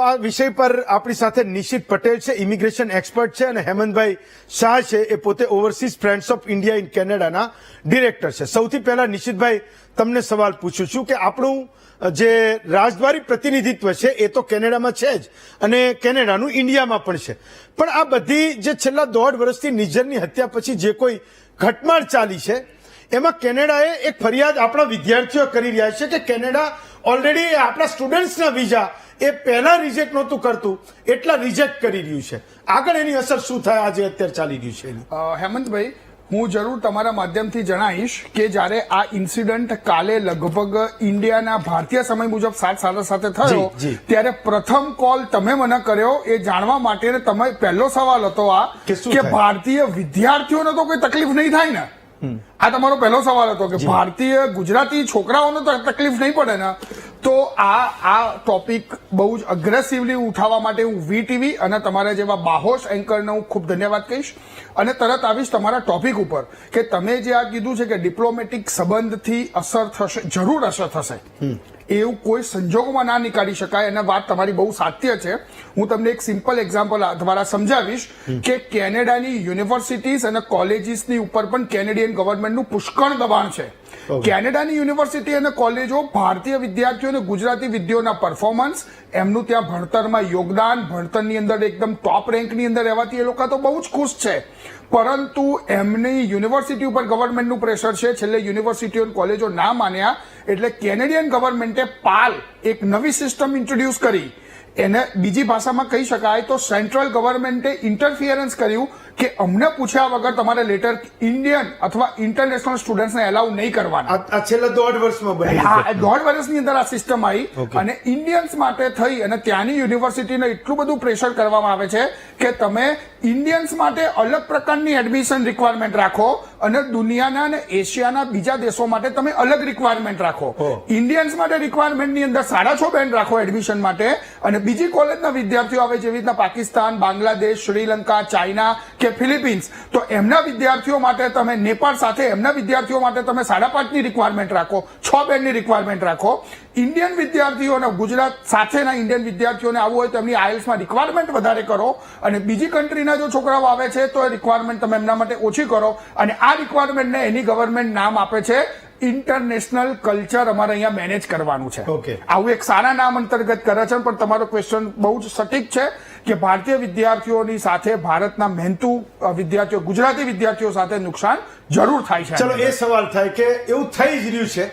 આ વિષય પર આપણી સાથે નિશિત પટેલ છે, ઇમિગ્રેશન એક્સપર્ટ છે અને હેમંતભાઈ શાહ છે, એ પોતે overseas friends of India in કેનેડાના ડિરેક્ટર છે. સૌથી પહેલા નિશિતભાઈ, તમને સવાલ પૂછું છું કે આપણું જે રાજદ્વારી પ્રતિનિધિત્વ છે, એ તો કેનેડામાં છે જ અને કેનેડાનું ઇન્ડિયામાં પણ છે. પણ આ બધી જે છેલ્લા દોઢ વર્ષથી નિજરની હત્યા પછી જે કોઈ ઘટમાળ ચાલી છે, એમાં કેનેડાએ એક ફરિયાદ આપણા વિદ્યાર્થીઓ કરી રહ્યા છે કે કેનેડા ઓલરેડી આપણા સ્ટુડન્ટ્સના વિઝા એ પહેલા રિજેક્ટ નહોતું કરતું એટલા રિજેક્ટ કરી રહ્યું છે. આગળ એની અસર શું થાય? આજે અત્યારે ચાલી રહ્યું છે એની. હેમંતભાઈ હું જરૂર તમારા માધ્યમથી જણાવીશ કે જ્યારે આ ઇન્સિડન્ટ કાલે લગભગ ઇન્ડિયાના ભારતીય સમય મુજબ સાત સાડા સાથે થયો. ત્યારે પ્રથમ કોલ તમે મને કર્યો એ જાણવા માટે તમે પહેલો સવાલ હતો આ કે શું કે ભારતીય વિદ્યાર્થીઓને તો કોઈ તકલીફ નહીં થાય ને? આ તમારો પહેલો સવાલ હતો કે ભારતીય ગુજરાતી છોકરાઓને તો તકલીફ નહીં પડે ને? તો આ આ ટોપિક બહુ જ અગ્રેસિવલી ઉઠાવવા માટે હું વીટીવી અને તમારા જેવા બાહોશ એન્કરને હું ખૂબ ધન્યવાદ કહીશ. અને તરત આવીશ તમારા ટોપિક ઉપર કે તમે જે આ કીધું છે કે ડિપ્લોમેટિક સંબંધથી અસર થશે જરૂર અસર થશે. એવું કોઈ સંજોગોમાં ના નીકાળી શકાય. અને વાત તમારી બહુ સાત્ય છે. હું તમને એક સિમ્પલ એક્ઝામ્પલ દ્વારા સમજાવીશ કે કેનેડાની યુનિવર્સિટીઝ અને કોલેજીસની ઉપર પણ કેનેડિયન ગવર્મેન્ટનું પુષ્કળ દબાણ છે. કેનેડાની યુનિવર્સિટી અને કોલેજો ભારતીય વિદ્યાર્થીઓને ગુજરાતી વિદ્યાઓના પરફોર્મન્સ એમનું ત્યાં ભણતરમાં યોગદાન, ભણતરની અંદર એકદમ ટોપ રેન્કની અંદર રહેવાથી એ લોકો તો બહુ જ ખુશ છે. પરંતુ એમની યુનિવર્સિટી ઉપર ગવર્મેન્ટનું પ્રેશર છે. છેલ્લે યુનિવર્સિટીઓ અને કોલેજો ના માન્યા, એટલે કેનેડિયન ગવર્મેન્ટે પાલ એક નવી સિસ્ટમ ઇન્ટ્રોડ્યુસ કરી. એને બીજી ભાષામાં કહી શકાય તો સેન્ટ્રલ ગવર્મેન્ટે ઇન્ટરફિયરન્સ કર્યું કે અમને પૂછ્યા વગર તમારે લેટર ઇન્ડિયન અથવા ઇન્ટરનેશનલ સ્ટુડન્ટ્સને એલાઉ નહીં કરવાના. છેલ્લા દોઢ વર્ષમાં બની હા દોઢ વર્ષની અંદર આ સિસ્ટમ આવી અને ઇન્ડિયન્સ માટે થઈ અને ત્યાંની યુનિવર્સિટીને એટલું બધું પ્રેશર કરવામાં આવે છે કે તમે ઇન્ડિયન્સ માટે અલગ પ્રકારની એડમિશન રિક્વાયરમેન્ટ રાખો અને દુનિયાના અને એશિયાના બીજા દેશો માટે તમે અલગ રિક્વાયરમેન્ટ રાખો. Oh. ઇન્ડિયન્સ માટે રિક્વાયરમેન્ટની અંદર સાડા છ બેન્ડ રાખો એડમિશન માટે અને બીજી કોલેજના વિદ્યાર્થીઓ આવે જેવી રીતના પાકિસ્તાન, બાંગ્લાદેશ, શ્રીલંકા, ચાઇના કે ફિલિપિન્સ. તો એમના વિદ્યાર્થીઓ માટે તમે નેપાળ સાથે એમના વિદ્યાર્થીઓ માટે તમે સાડા પાંચની રિક્વાયરમેન્ટ રાખો, છ બેન્ડની રિક્વાયરમેન્ટ રાખો. ઇન્ડિયન વિદ્યાર્થીઓને ગુજરાત સાથેના ઇન્ડિયન વિદ્યાર્થીઓને આવવું હોય તો એમની આઈએલ્સમાં રિક્વાયરમેન્ટ વધારે કરો અને બીજી કન્ટ્રીના જો છોકરાઓ આવે છે તો એ રિક્વાયરમેન્ટ તમે એમના માટે ઓછી કરો અને આ રિક્વાયરમેન્ટને એની ગવર્મેન્ટ નામ આપે છે ઇન્ટરનેશનલ કલ્ચર અમારે અહીંયા મેનેજ કરવાનું છે. આવું એક સારા નામ અંતર્ગત કરે છે પણ તમારો ક્વેશ્ચન બહુ જ સટીક છે કે ભારતીય વિદ્યાર્થીઓની સાથે ભારતના મહેનતુ વિદ્યાર્થીઓ ગુજરાતી વિદ્યાર્થીઓ સાથે નુકસાન જરૂર થાય છે. ચલો એ સવાલ થાય કે એવું થઈ જ રહ્યું છે.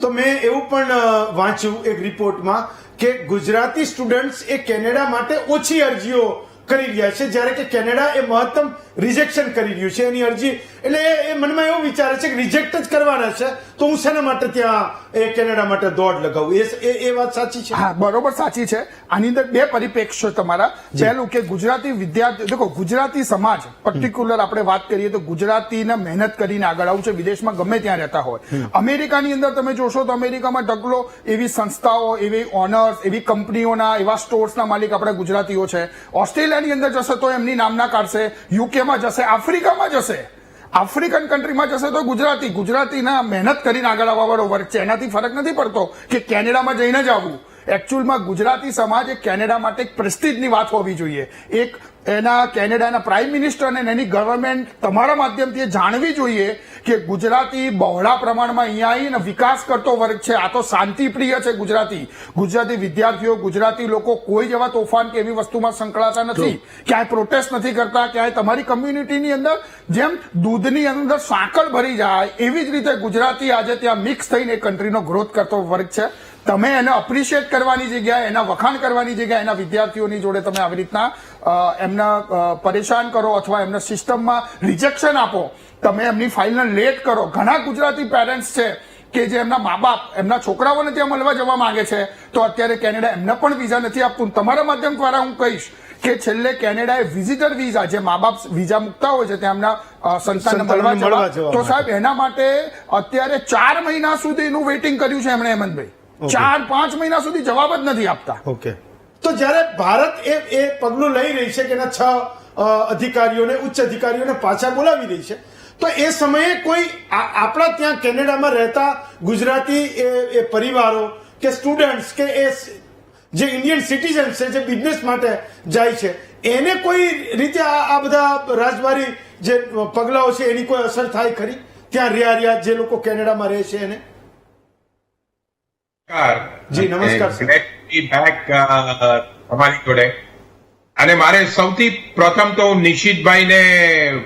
તો મેં એવું પણ વાંચ્યું એક રિપોર્ટમાં કે ગુજરાતી સ્ટુડન્ટ્સ એ કેનેડા માટે ઓછી અરજીઓ કરી રહ્યા છે. જ્યારે કે કેનેડા એ મહત્તમ રિજેક્શન કરી રહ્યું છે એની અરજી. એટલે એ- મનમાં એવું વિચારે છે કે રિજેક્ટ જ કરવાના છે તો હું શેના માટે ત્યાં એ કેનેડા માટે દોડ લગાવું? એ એ એ વાત સાચી છે? હા બરોબર સાચી છે. આની અંદર બે પરિપ્રેક્ષ છે તમારા. પહેલું કે ગુજરાતી વિદ્યાર્થી દેખો ગુજરાતી સમાજ પર્ટિક્યુલર આપણે વાત કરીએ તો ગુજરાતીને મહેનત કરીને આગળ આવું છે વિદેશમાં ગમે ત્યાં રહેતા હોય. અમેરિકાની અંદર તમે જોશો તો અમેરિકામાં ઢગલો એવી સંસ્થાઓ એવી ઓનર્સ એવી કંપનીઓના એવા સ્ટોર્સના માલિક આપણા ગુજરાતીઓ છે. ઓસ્ટ્રેલિયાની અંદર જશે તો એમની નામના કાઢશે. યુકેમાં જશે, આફ્રિકામાં જશે. આફ્રિકન કન્ટ્રીમાં જશે તો ગુજરાતી, ગુજરાતીના મહેનત કરીને આગળ આવવાવાળો વર્ગ છે. એનાથી ફરક નથી પડતો કે કેનેડામાં જઈને જ આવવું એકચ્યુઅલમાં ગુજરાતી સમાજ એ કેનેડા માટે એક પ્રેસ્ટીજની વાત હોવી જોઈએ. એક એના કેનેડાના પ્રાઇમ મિનિસ્ટર અને એની ગવર્મેન્ટ તમારા માધ્યમથી જાણવી જોઈએ કે ગુજરાતી બહોળા પ્રમાણમાં અહીંયા આવીને વિકાસ કરતો વર્ગ છે. આ તો શાંતિપ્રિય છે ગુજરાતી. ગુજરાતી વિદ્યાર્થીઓ ગુજરાતી લોકો કોઈ જેવા તોફાન કે એવી વસ્તુમાં સંકળાતા નથી. ક્યાંય પ્રોટેસ્ટ નથી કરતા ક્યાંય તમારી કમ્યુનિટીની અંદર જેમ દૂધની અંદર સાંકળ ભરી જાય એવી જ રીતે ગુજરાતી આજે ત્યાં મિક્સ થઈને કન્ટ્રીનો ગ્રોથ કરતો વર્ગ છે. તમે એને અપ્રિશિએટ કરવાની જગ્યાએ એના વખાણ કરવાની જગ્યાએ એના વિદ્યાર્થીઓની જોડે તમે આવી રીતના એમના પરેશાન કરો અથવા એમના સિસ્ટમમાં રિજેક્શન આપો તમે એમની ફાઇલને લેટ કરો. ઘણા ગુજરાતી પેરેન્ટ્સ છે કે જે એમના મા બાપ એમના છોકરાઓને ત્યાં મળવા જવા માંગે છે તો અત્યારે કેનેડા એમને પણ વિઝા નથી આપતું. તમારા માધ્યમ દ્વારા હું કહીશ કે છેલ્લે કેનેડાએ વિઝિટર વિઝા જે મા બાપ વિઝા મૂકતા હોય છે ત્યાં એમના અ, સંતાનને મળવા જવા તો સાહેબ એના માટે અત્યારે ચાર મહિના સુધીનું વેઇટિંગ કર્યું છે એમણે હેમંતભાઈ. ચાર પાંચ મહિના સુધી જવાબ જ નથી આપતા. ઓકે તો જ્યારે ભારત એ એ પગલું લઈ રહી છે કે એના છ અધિકારીઓને ઉચ્ચ અધિકારીઓને પાછા બોલાવી રહી છે તો એ સમયે કોઈ આપણા ત્યાં કેનેડામાં રહેતા ગુજરાતી એ એ પરિવારો કે સ્ટુડન્ટ્સ કે એ જે ઇન્ડિયન સિટીઝન છે જે બિઝનેસ માટે જાય છે એને કોઈ રીતે આ બધા રાજવારી જે પગલાઓ છે એની કોઈ અસર થાય ખરી? ત્યાં રહ્યા રહ્યા જે લોકો કેનેડામાં રહે છે એને? જી, નમસ્કાર, તમારી જોડે. અને મારે સૌથી પ્રથમ તો હું નિશિતભાઈને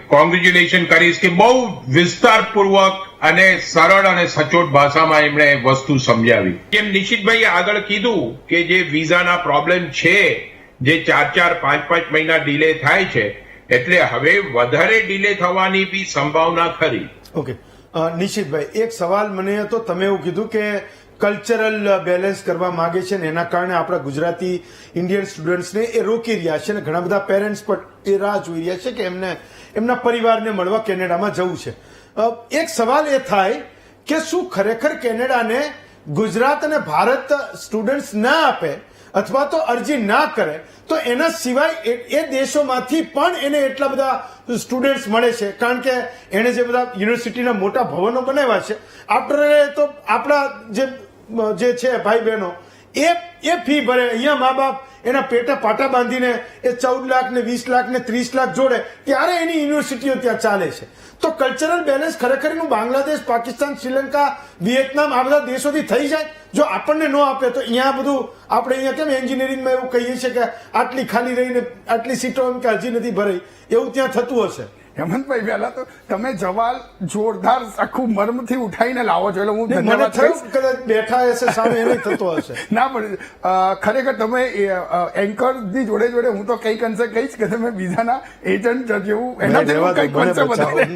કોંગ્રેચ્યુલેશન કરીશ કે બહુ વિસ્તારપૂર્વક અને સરળ અને સચોટ ભાષામાં એમણે વસ્તુ સમજાવી. જેમ નિશિતભાઈએ આગળ કીધું કે જે વિઝાના પ્રોબ્લેમ છે જે ચાર ચાર પાંચ પાંચ મહિના ડિલે થાય છે એટલે હવે વધારે ડિલે થવાની બી સંભાવના ખરી. ઓકે. નિશિતભાઈ એક સવાલ મને હતો. તમે એવું કીધું કે કલ્ચરલ બેલેન્સ કરવા માંગે છે ને એના કારણે આપણા ગુજરાતી ઇન્ડિયન સ્ટુડન્ટ્સને એ રોકી રહ્યા છે અને ઘણા બધા પેરેન્ટ્સ પણ એ રાહ જોઈ રહ્યા છે કે એમને, એમના પરિવારને મળવા કેનેડામાં જવું છે. એક સવાલ એ થાય કે શું ખરેખર કેનેડાને ગુજરાત અને ભારત સ્ટુડન્ટ્સ ના આપે અથવા તો અરજી ના કરે, તો એના સિવાય એ- દેશોમાંથી પણ એને એટલા બધા સ્ટુડન્ટ્સ મળે છે? કારણ કે એને જે બધા યુનિવર્સિટીના મોટા ભવનો બનાવ્યા છે, આપણે તો આપણા જે જે છે ભાઈ બહેનો એ એ ફી ભરે. અહીંયા મા બાપ એના પેટા પાટા બાંધીને એ ચૌદ લાખ ને વીસ લાખ ને ત્રીસ લાખ જોડે ત્યારે એની યુનિવર્સિટીઓ ત્યાં ચાલે છે. તો કલ્ચરલ બેલેન્સ ખરેખર એનું બાંગ્લાદેશ, પાકિસ્તાન, શ્રીલંકા, વિયેતનામ આ બધા દેશોથી થઈ જાય? જો આપણને ન આપે, તો અહીંયા બધું આપણે અહીંયા કેમ એન્જિનિયરિંગમાં એવું કહીએ છીએ કે આટલી ખાલી રહીને આટલી સીટો એમ કે હજી નથી ભરાઈ? એવું ત્યાં થતું હશે. હેમંતભાઈ પહેલા તો તમે જવાલ જોરદાર આખું મર્મથી ઉઠાઈને લાવો છો. એટલે હું ધન્યવાદ થયું કદાચ બેઠા હશે સામે એને થતો હશે. ના પણ ખરેખર તમે એન્કરની જોડે જોડે હું તો કઈ અંશે કહીશ કે તમે બીજાના એજન્ટ જેવું એનાથી અંશે બચાવો.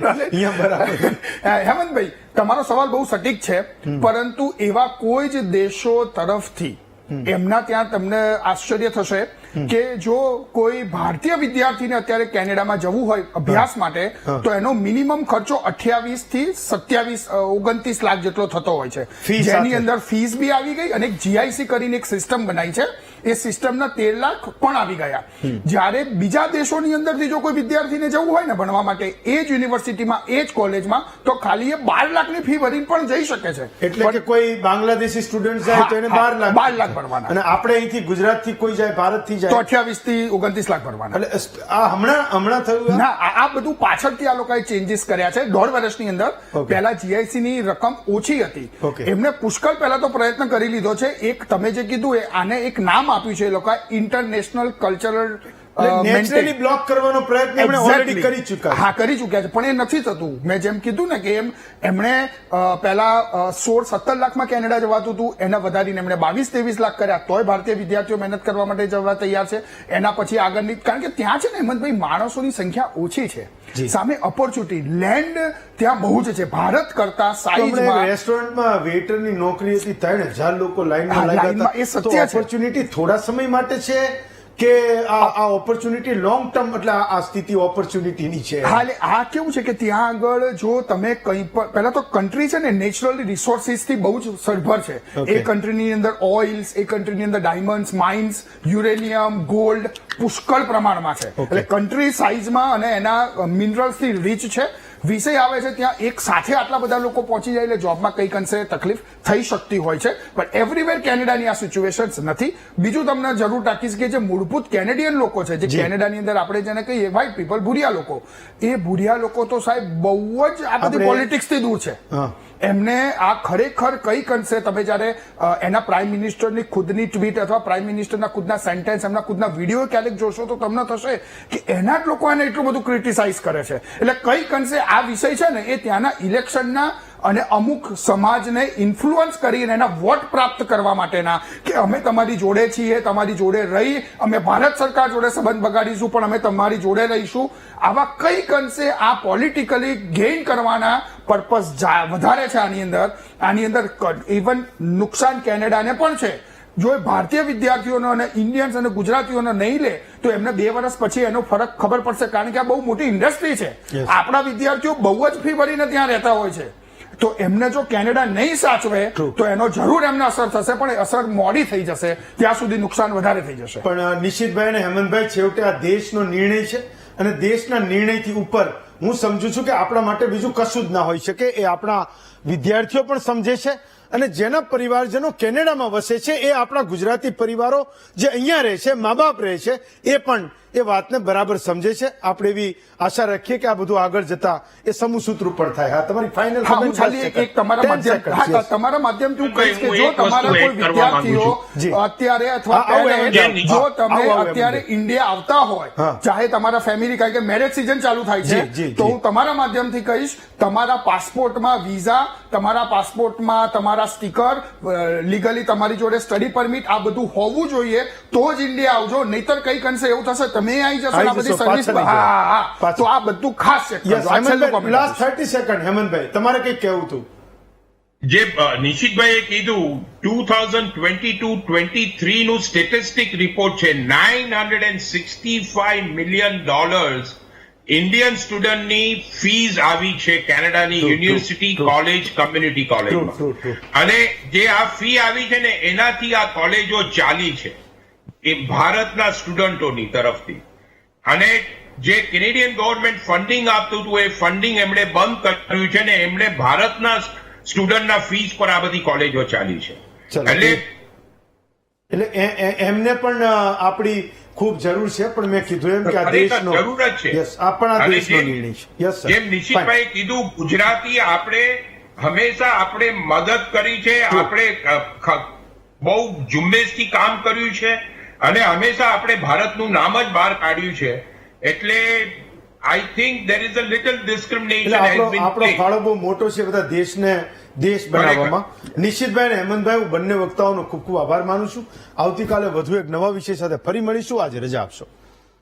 વધારે. હેમંતભાઈ તમારો સવાલ બહુ સટીક છે પરંતુ એવા કોઈ જ દેશો તરફથી એમના ત્યાં તમને આશ્ચર્ય થશે કે જો કોઈ ભારતીય વિદ્યાર્થીને અત્યારે કેનેડામાં જવું હોય અભ્યાસ માટે તો એનો મિનિમમ ખર્ચો અઠ્યાવીસથી સત્યાવીસ ઓગણત્રીસ લાખ જેટલો થતો હોય છે. જેની અંદર ફીસ બી આવી ગઈ અને જીઆઈસી કરીને એક સિસ્ટમ બનાવી છે. એ સિસ્ટમના તેર લાખ પણ આવી ગયા. જ્યારે બીજા દેશોની અંદરથી જો કોઈ વિદ્યાર્થીને જવું હોય ને ભણવા માટે એ જ યુનિવર્સિટીમાં એ જ કોલેજમાં તો ખાલી એ બાર લાખની ફી ભરીને પણ જઈ શકે છે. એટલે કે કોઈ બાંગ્લાદેશી સ્ટુડન્ટ જાય તો એને બાર લાખ બાર લાખ ભરવાના. અને આપણે અહીંથી ગુજરાતથી કોઈ જાય ભારતથી તો અઠ્યાવીસથી ઓગણત્રીસ લાખ ભરવાના. એટલે આ હમણાં હમણાં થયું ના આ બધું પાછળથી આ લોકોએ ચેન્જીસ કર્યા છે. દોઢ વર્ષની અંદર. પહેલા જીઆઈસી ની રકમ ઓછી હતી. એમને પુષ્કળ પહેલા તો પ્રયત્ન કરી લીધો છે. એક તમે જે કીધું એ આને એક નામ આપ્યું છે એ લોકોએ ઇન્ટરનેશનલ કલ્ચરલ નેચરલી બ્લોક કરવાનો પ્રયત્ન એમણે ઓલરેડી કરી ચુક્યા હા કરી ચૂક્યા છે પણ એ નથી થતું. મેં જેમ કીધું ને કે એમ એમણે પહેલા સોળ સત્તર લાખમાં કેનેડા જવાતું હતું એને વધારીને એમણે બાવીસ ત્રેવીસ લાખ કર્યા. તોય ભારતીય વિદ્યાર્થીઓ મહેનત કરવા માટે જવા તૈયાર છે. એના પછી આગળની કારણ કે ત્યાં છે ને હેમંતભાઈ માણસોની સંખ્યા ઓછી છે. સામે ઓપોર્ચ્યુનિટી લેન્ડ ત્યાં બહુ જ છે. ભારત કરતા સાઈઝમાં રેસ્ટોરન્ટમાં વેટરની નોકરી હતી ત્રણ હજાર લોકો લાઈનમાં લાગ્યા એ સત્ય ઓપોર્ચ્યુનિટી થોડા સમય માટે છે કે આ ઓપોર્ચ્યુનિટી લોંગ ટર્મ એટલે આ સ્થિતિ ઓપોર્ચ્યુનિટીની છે. હા એટલે આ કેવું છે કે ત્યાં આગળ જો તમે કંઈ પણ પહેલા તો કન્ટ્રી છે ને નેચરલી રિસોર્સિસથી બહુ જ સરભર છે. એ કન્ટ્રીની અંદર ઓઇલ્સ એ કન્ટ્રીની અંદર ડાયમંડ્સ માઇન્સ યુરેનિયમ ગોલ્ડ પુષ્કળ પ્રમાણમાં છે. એટલે કન્ટ્રી સાઇઝમાં અને એના મિનરલ્સથી રીચ છે. વિષય આવે છે ત્યાં એક સાથે આટલા બધા લોકો પહોંચી જાય એટલે જોબમાં કંઈક અંશે તકલીફ થઈ શકતી હોય છે. પણ એવરીવેર કેનેડાની આ સિચ્યુએશન નથી. બીજું તમને જરૂર ટાંકીશ કે જે મૂળભૂત કેનેડિયન લોકો છે જે કેનેડાની અંદર આપણે જેને કહીએ વ્હાઇટ પીપલ ભૂરિયા લોકો. એ ભૂરિયા લોકો તો સાહેબ બહુ જ આ બધી પોલિટિક્સથી પોલિટિક્સ દૂર છે. એમને આ ખરેખર કઈ અંશે તમે જયારે એના પ્રાઇમ મિનિસ્ટરની ખુદની ટ્વીટ અથવા પ્રાઇમ મિનિસ્ટરના ખુદના સેન્ટેન્સ એમના ખુદના વીડિયો ક્યારેક જોશો તો તમને થશે કે એના જ લોકો એને એટલું બધું ક્રિટિસાઇઝ કરે છે. એટલે કઈ અંશે આ વિષય છે ને એ ત્યાંના ઇલેક્શનના અને અમુક સમાજને ઇન્ફ્લુઅન્સ કરીને એના વોટ પ્રાપ્ત કરવા માટેના કે અમે તમારી જોડે છીએ તમારી જોડે રહી અમે ભારત સરકાર જોડે સંબંધ બગાડીશું પણ અમે તમારી જોડે રહીશું. આવા કઈ અંશે આ પોલિટિકલી ગેઇન કરવાના પર્પસ વધારે છે આની અંદર. આની અંદર ઇવન નુકસાન કેનેડાને પણ છે. જો એ ભારતીય વિદ્યાર્થીઓનો અને ઇન્ડિયન્સ અને ગુજરાતીઓનો નહીં લે તો એમને બે વર્ષ પછી એનો ફરક ખબર પડશે કારણ કે આ બહુ મોટી ઇન્ડસ્ટ્રી છે. આપણા વિદ્યાર્થીઓ બહુ જ ફી ભરીને ત્યાં રહેતા હોય છે. તો એમને જો કેનેડા નહીં સાચવે તો એનો જરૂર એમને અસર થશે પણ અસર મોડી થઈ જશે. ત્યાં સુધી નુકસાન વધારે થઈ જશે. પણ નિશિતભાઈ અને હેમંતભાઈ છેવટે આ દેશનો નિર્ણય છે અને દેશના નિર્ણયથી ઉપર હું સમજુ છું કે આપણા માટે બીજું કશું જ ના હોઈ શકે એ આપણા વિદ્યાર્થીઓ પણ સમજે છે અને જેના પરિવારજનો કેનેડામાં વસે છે એ આપણા ગુજરાતી પરિવારો જે અહીંયા રહે છે મા બાપ રહે છે એ પણ એ વાતને બરાબર સમજે છે. આપણે એવી આશા રાખીએ કે આ બધું આગળ જતા એ સમૂહસૂત્ર ઉપર થાય. હા તમારી ફાઇનલ ખાલી એક એક તમારા માધ્યમ તમારા માધ્યમથી હું કહીશ કે જો તમારા કોઈ add કરવા માંગુ વિદ્યાર્થીઓ અત્યારે અથવા. જો તમે અત્યારે ઇન્ડિયા આવતા હોય ચાહે તમારા ફેમિલી કારણ કે મેરેજ સિઝન ચાલુ થાય છે તો હું તમારા માધ્યમથી કહીશ તમારા પાસપોર્ટમાં વિઝા તમારા પાસપોર્ટમાં તમારા સ્ટીકર લીગલી તમારી જોડે સ્ટડી પરમિટ આ બધું હોવું જોઈએ તો જ ઇન્ડિયા આવજો. નહીતર કઈ અંશે એવું થશે તમે આવી જશો આ બધી સર્વિસ હા હા તો આ બધું ખાસ comment લાસ્ટ થર્ટી સેકન્ડ હેમંતભાઈ તમારે કઈ કહેવું હતું? જે નિશિતભાઈએ કીધું two thousand twenty two twenty three નું સ્ટેટિસ્ટિક રિપોર્ટ છે. Nine hundred and sixty five million dollars Indian સ્ટુડન્ટની fees આવી છે કેનેડાની યુનિવર્સિટી. College community true. અને જે આ ફી આવી છે ને એનાથી આ કોલેજો ચાલી છે. એ ભારતના સ્ટુડન્ટોની તરફથી. અને જે કેનેડિયન ગવર્મેન્ટ ફંડિંગ આપતું હતું એ ફંડિંગ એમણે બંધ કર્યું છે ને એમણે ભારતના સ્ટુડન્ટના ફીસ પર આ બધી કોલેજો ચાલી છે. એટલે એટલે એમને પણ આપણી ખૂબ જરૂર છે પણ મેં કીધું એમ કે આ દેશનો જરૂર જ છે. યસ આ પણ આ અને દેશનો નિર્ણય છે. યસ સર જેમ નિશિતભાઈ કીધું ગુજરાતી આપણે હંમેશા આપણે મદદ કરી છે આપણે બહુ ઝુંબેશથી કામ કર્યું છે. અને હંમેશા આપણે ભારતનું નામ જ બહાર કાઢ્યું છે. એટલે I think there is a little discrimination આપણો આપણો ફાળો બહુ મોટો છે બધા દેશને દેશ બનાવવામાં. નિશ્ચિતભાઈ અને હેમંતભાઈ હું બંને વક્તાઓનો ખૂબ ખૂબ આભાર માનું છું. આવતીકાલે વધુ એક નવા વિષય સાથે ફરી મળીશું. આજે રજા આપશો.